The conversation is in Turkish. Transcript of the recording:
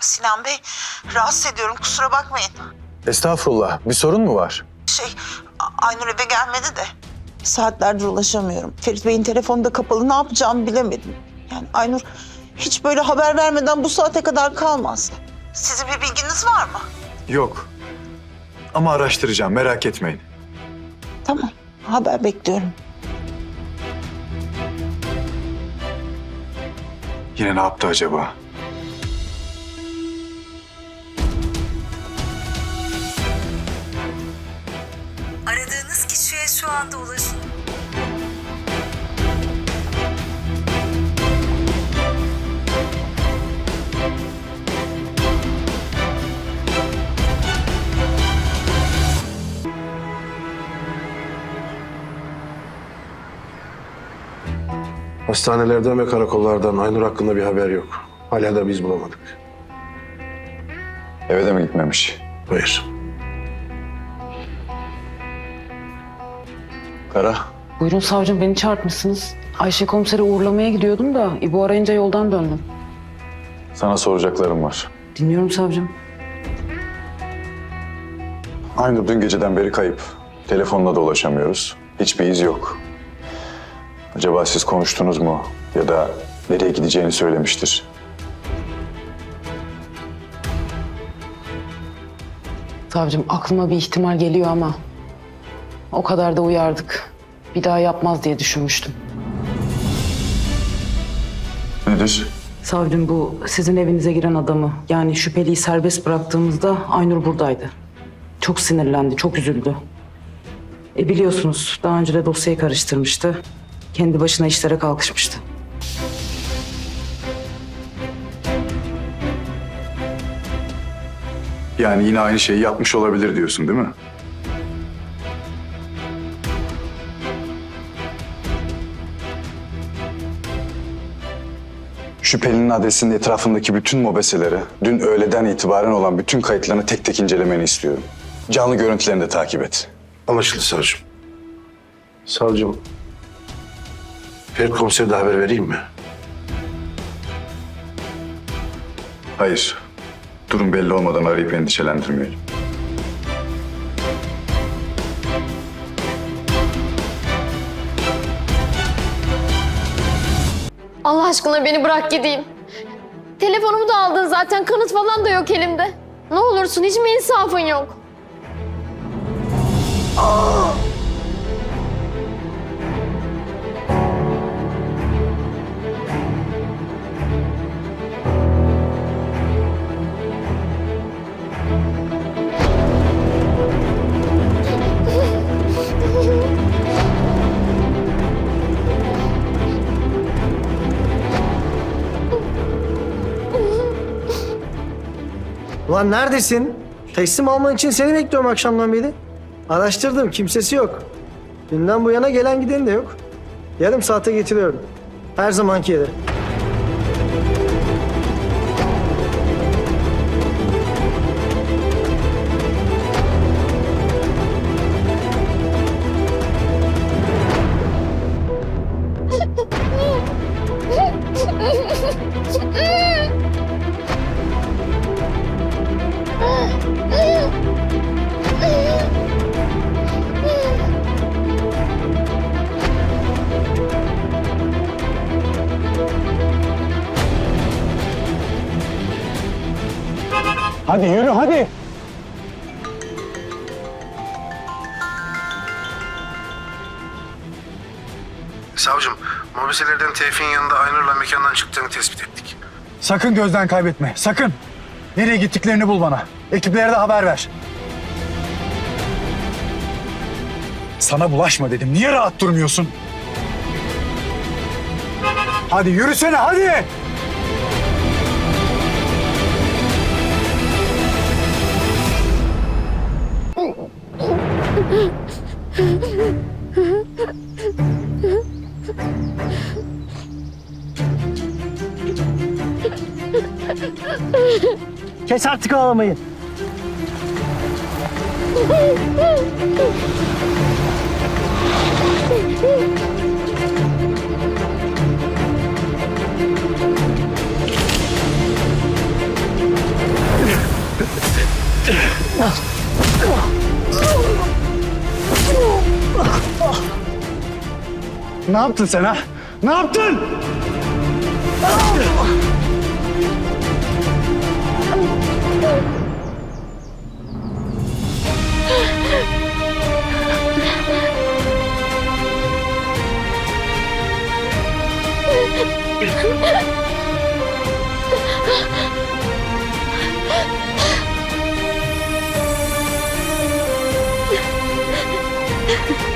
Sinan Bey, rahatsız ediyorum kusura bakmayın. Estağfurullah. Bir sorun mu var? Şey, A- Aynur eve gelmedi de. Saatlerdir ulaşamıyorum. Ferit Bey'in telefonu da kapalı. Ne yapacağımı bilemedim. Yani Aynur hiç böyle haber vermeden bu saate kadar kalmaz. Sizin bir bilginiz var mı? Yok. Ama araştıracağım. Merak etmeyin. Tamam, haber bekliyorum. Yine ne yaptı acaba? Şu anda ulaşın. Hastanelerden ve karakollardan Aynur hakkında bir haber yok. Hala da biz bulamadık. Eve de mi gitmemiş? Hayır. Kara. Buyurun savcım beni çağırtmışsınız. Ayşe komiseri uğurlamaya gidiyordum da İbo arayınca yoldan döndüm. Sana soracaklarım var. Dinliyorum savcım. Aynur dün geceden beri kayıp. Telefonla da ulaşamıyoruz. Hiçbir iz yok. Acaba siz konuştunuz mu? Ya da nereye gideceğini söylemiştir. Savcım aklıma bir ihtimal geliyor ama o kadar da uyardık. Bir daha yapmaz diye düşünmüştüm. Nedir? Savcım bu sizin evinize giren adamı yani şüpheliyi serbest bıraktığımızda Aynur buradaydı. Çok sinirlendi, çok üzüldü. E biliyorsunuz daha önce de dosyayı karıştırmıştı. Kendi başına işlere kalkışmıştı. Yani yine aynı şeyi yapmış olabilir diyorsun değil mi? Şüphelinin adresinin etrafındaki bütün mobeseleri, dün öğleden itibaren olan bütün kayıtlarını tek tek incelemeni istiyorum. Canlı görüntülerini de takip et. Anlaşıldı savcım. Savcım. Ferit komisere de haber vereyim mi? Hayır, durum belli olmadan arayıp endişelendirmeyelim. Allah aşkına beni bırak gideyim. Telefonumu da aldın zaten kanıt falan da yok elimde. Ne olursun hiç mi insafın yok? Ulan neredesin? Teslim alman için seni bekliyorum akşamdan beri. Araştırdım, kimsesi yok. Dünden bu yana gelen giden de yok. Yarım saate getiriyorum. Her zamanki yere. Hadi yürü hadi. Savcım, mobiselerden Tevfik'in yanında Aynur'la mekandan çıktığını tespit ettik. Sakın gözden kaybetme. Sakın. Nereye gittiklerini bul bana. Ekiplere de haber ver. Sana bulaşma dedim. Niye rahat durmuyorsun? Hadi yürüsene hadi. Kes artık ağlamayı. Ne yaptın sen ha? Ne yaptın?